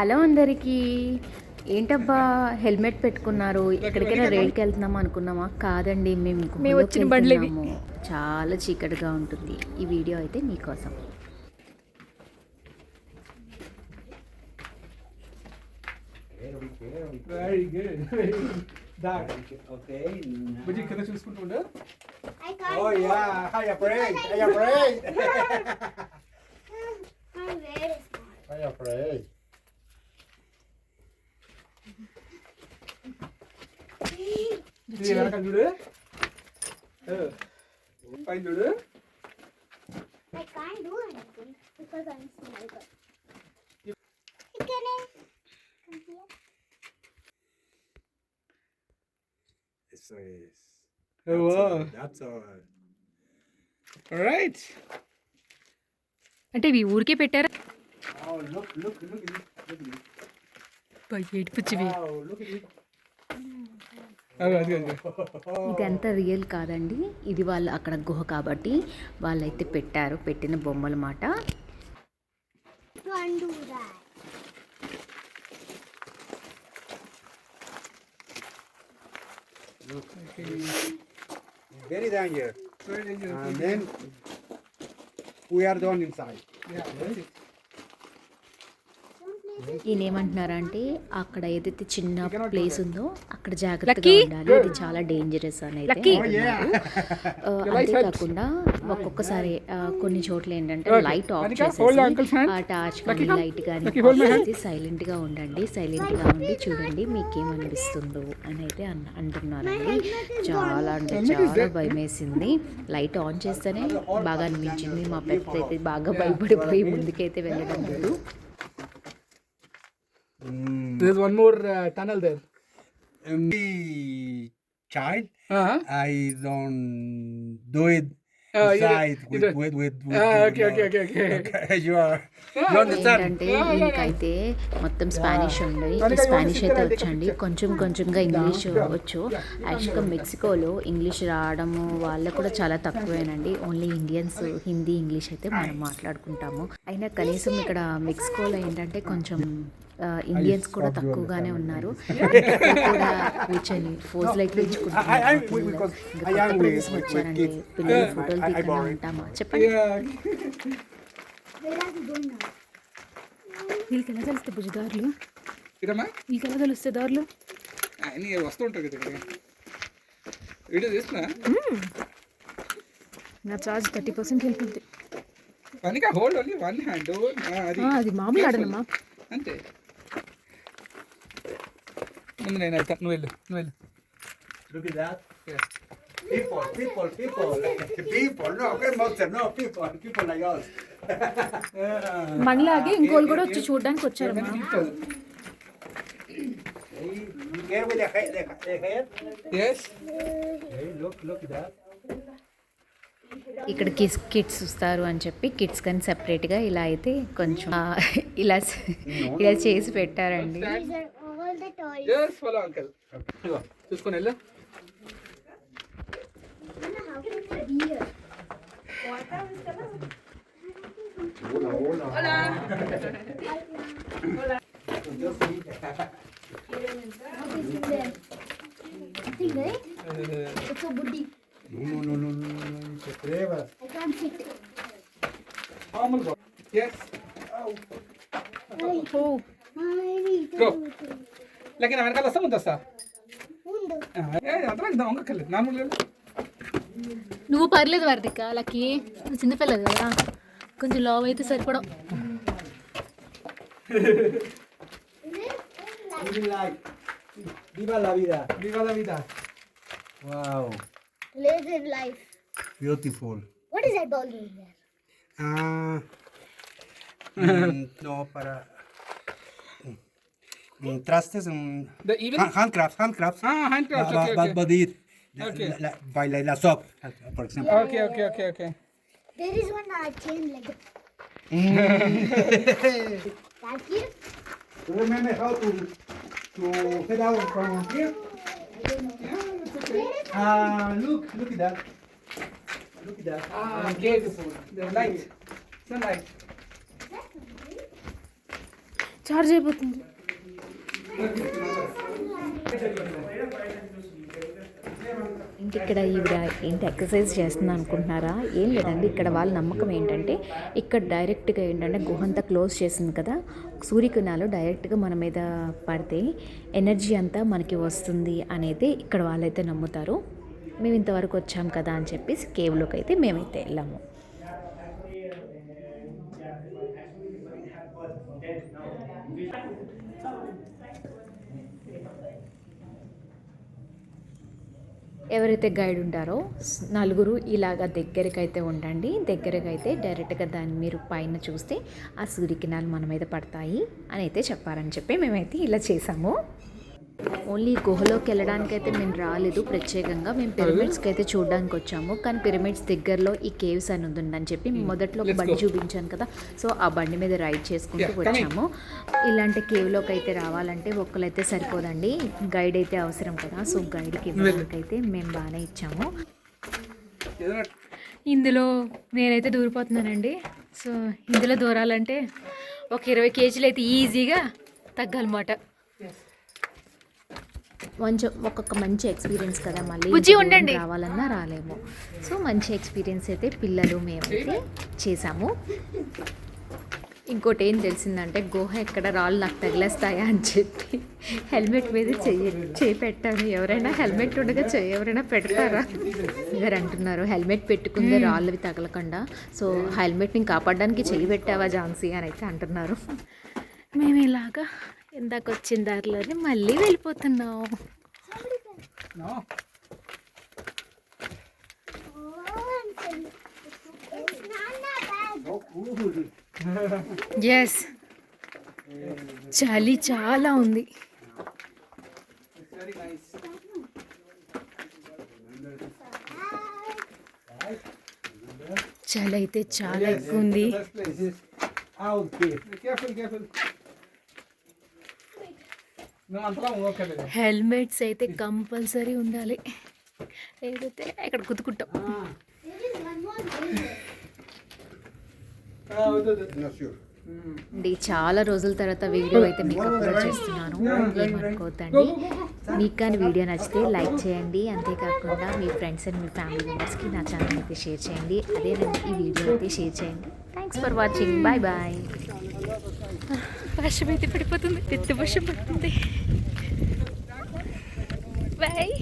Hello అందరికీ. ఏంటబ్బా helmet పెట్టుకున్నారు. ఎక్కడికైనా రైడ్కి వెళ్తున్నాం అనుకున్నామా? కాదండి మేము వచ్చిన బండ్లు ఇవి. వెళ్తున్నాము. చాలా చీకటిగా ఉంటుంది. ఈ వీడియో అయితే మీకోసం. చూసుకుంటుండే I come here? Eso es. Oh, That's wow. all. That's all. Right అంటే ఇవి ఊరికే పెట్టారా Oh, look, look, look at this. Look at this. ఏడిపుచ్చివి Wow, look at this. అది అది అది ఇదంతా రియల్ కాదండి. ఇది వాళ్ళు అక్కడ గుహ కాబట్టి వాళ్ళైతే పెట్టారు పెట్టిన బొమ్మల మాట. ఈయన ఏమంటున్నారంటే అక్కడ ఏదైతే చిన్న ప్లేస్ ఉందో అక్కడ జాగ్రత్తగా? ఉండాలి. ఇది చాలా డేంజరస్ అని అయితే అంతేకాకుండా ఒక్కొక్కసారి ఆ, కొన్ని చోట్ల ఏంటంటే. Light off. చేసేసి ఆ టార్చ్ కానీ. లైట్ కానీ. సైలెంట్గా ఉండండి సైలెంట్గా ఉండి చూడండి మీకేమనిపిస్తుందో అని అయితే అన్- అంటున్నారండి. చాలా అంటే చాలా భయం వేసింది లైట్ ఆన్ చేస్తేనే బాగా అనిపించింది. మా పెద్ద అయితే బాగా భయపడిపోయి ముందుకైతే వెళ్ళడం లేదు. There's one more uh, tunnel there. Um, me child, Uh-huh. I don't do it Oh, you don't- inside you with, don't- with, with, with, Ah, you okay, okay, know. okay, okay. you are, you understand? ఏంటంటే దీనికైతే మొత్తం Spanish ఉంది ఈ Spanish అయితే వచ్చండి? కొంచెం కొంచెంగా English వచ్చు యాక్చువల్గా మెక్సికోలో ఇంగ్లీష్ రావడము వాళ్ళకు కూడా చాలా తక్కువేనండి ఓన్లీ ఇండియన్స్ హిందీ ఇంగ్లీష్ అయితే మనం మాట్లాడుకుంటాము అయినా కనీసం ఇక్కడ మెక్సికోలో ఏంటంటే కొంచెం ఇండియన్స్ కూడా తక్కువగానే ఉన్నారు. కూడా కూర్చొని ఇచ్చుకుంటున్నారు. With- with వచ్చారండి. పిల్లలు ఫోటోలు తీయకుండా. ఉంటామా చెప్పండి? వీళ్ళకి ఎలా తెలుస్తాయి భుజ దారులు? వీళ్ళకి ఎలా తెలుస్తాయి దారులు? అన్నీ వస్తూ ఉంటాయి కదా వీడియో తీస్తున్నా? నా ఛార్జ్ థర్టీ పర్సెంట్ వెళ్ళిపోద్ది. వన్గా హోల్డ్ ఓన్లీ వన్ హ్యాండ్ అది ఆ, అది మామూలు ఆడనమ్మా. అంతే. ముందు నేను కూడా వచ్చి చూడడానికి వచ్చారు ఇక్కడికి కిడ్స్ వస్తారు అని చెప్పి కిడ్స్ కానీ సెపరేట్గా ఇలా అయితే కొంచెం ఇలా ఇలా చేసి పెట్టారండి. the toys. Yes follow uncle చూసుకొని వెళ్ళు How can it be here? Nothing, right? It's a buddy. No, no, no, no, no, no, no te atrevas. I can't fit. మామూలు yes oh I need to Go. లేక నా వెనకాల వస్తా ముందు వస్తా. అంతా వంకర్లేదు నార్మల్ వెళ్ళు నువ్వు పర్లేదు వర్దిక లక్కీ నువ్వు చిన్నపిల్లలు కదా కొంచెం లావ్ అయితే సరిపడం viva la vida. Viva la vida. Wow, Live in life. beautiful. What is that ball doing there? Ah, mm, no, para. Mm, um, trastes, um, mm, the, even handcrafts, handcrafts. Ah, handcrafts. Uh, okay, but, okay. but it, okay. La, la, by like la soap, for example. Okay, okay, okay, okay. There is one I came like. Mm. Thank you. Remember how to to head out from here? Oh, yeah, okay. Ah, uh, look, look at that. Look at that. Ah, ah beautiful. The light. Sunlight. Charge button. ఇక్కడ ఈవిడ ఏంటి exercise చేస్తుంది అనుకుంటున్నారా? ఏం లేదండి ఇక్కడ వాళ్ళ నమ్మకం ఏంటంటే ఇక్కడ డైరెక్ట్గా ఏంటంటే గుహంతా క్లోజ్ చేసింది కదా సూర్యకిరణాలు డైరెక్ట్గా మన మీద పడితే ఎనర్జీ అంతా మనకి వస్తుంది అనేది ఇక్కడ వాళ్ళైతే నమ్ముతారు. మేము ఇంతవరకు వచ్చాం కదా అని చెప్పేసి కేవ్లోకి అయితే మేమైతే వెళ్ళాము. ఎవరైతే గైడ్ ఉంటారో నలుగురు ఇలాగ దగ్గరకైతే ఉండండి. దగ్గరకైతే డైరెక్ట్గా దాన్ని మీరు పైన చూస్తే ఆ సూర్యకిరణాలు మన మీద పడతాయి అని అయితే చెప్పారని చెప్పి మేమైతే ఇలా చేసాము. ఓన్లీ గుహలోకి వెళ్ళడానికి అయితే మేము రాలేదు ప్రత్యేకంగా. మేము పిరమిడ్స్కి అయితే చూడడానికి వచ్చాము కానీ పిరమిడ్స్ దగ్గరలో ఈ కేవ్స్ అని ఉందని చెప్పి మొదట్లో ఒక బండి చూపించాను కదా. సో ఆ బండి మీద రైడ్ చేసుకుంటూ. వచ్చాము. ఇలాంటి కేవ్లోకి అయితే రావాలంటే ఒక్కలైతే సరిపోదండి. గైడ్ అయితే అవసరం కదా. సో గైడ్కి ఇవ్వడానికి అయితే మేము బాగానే ఇచ్చాము. ఇందులో నేనైతే దూరిపోతున్నానండి. సో ఇందులో దూరాలంటే ఒక ఇరవై కేజీలు అయితే ఈజీగా తగ్గాలన్నమాట. మంచి ఒక్కొక్క మంచి ఎక్స్పీరియన్స్ కదా. మళ్ళీ ఉండండి. రావాలన్నా రాలేము. సో మంచి ఎక్స్పీరియన్స్ అయితే పిల్లలు మేమైతే చేసాము. ఇంకోటి ఏం తెలిసిందంటే గుహ ఎక్కడ రాళ్ళు నాకు తగిలేస్తాయా అని చెప్పి హెల్మెట్ మీద చెయ్యి చేయి పెట్టాను ఎవరైనా హెల్మెట్ ఉండగా చెయ్యి ఎవరైనా పెడతారా? గారు అంటున్నారు హెల్మెట్ పెట్టుకుందే రాళ్ళవి తగలకుండా సో హెల్మెట్ని కాపాడడానికి చెయ్యి పెట్టావా ఝాన్సీ? అని అయితే అంటున్నారు. మేము ఇలాగా ఇందాక వచ్చిన దారిలోనే మళ్ళీ వెళ్ళిపోతున్నాం ఎస్ చలి చాలా ఉంది చలి అయితే చాలా ఎక్కువ ఉంది హెల్మెట్స్ అయితే కంపల్సరీ ఉండాలి. లేకపోతే ఇక్కడ కుతుకుంటాం. అండి చాలా రోజుల తర్వాత వీడియో అయితే మీకు అప్లోడ్ చేస్తున్నాను. ఏమనుకోవద్దండి. మీకు కానీ వీడియో నచ్చితే లైక్ చేయండి. అంతేకాకుండా మీ ఫ్రెండ్స్ అండ్ మీ ఫ్యామిలీ మెంబర్స్కి నా ఛానల్ అయితే షేర్ చేయండి. అదే ఈ వీడియో అయితే షేర్ చేయండి. Thanks for watching bye bye వర్షం అయితే పడిపోతుంది. పెద్ద వర్షం పడుతుంది. బాయ్.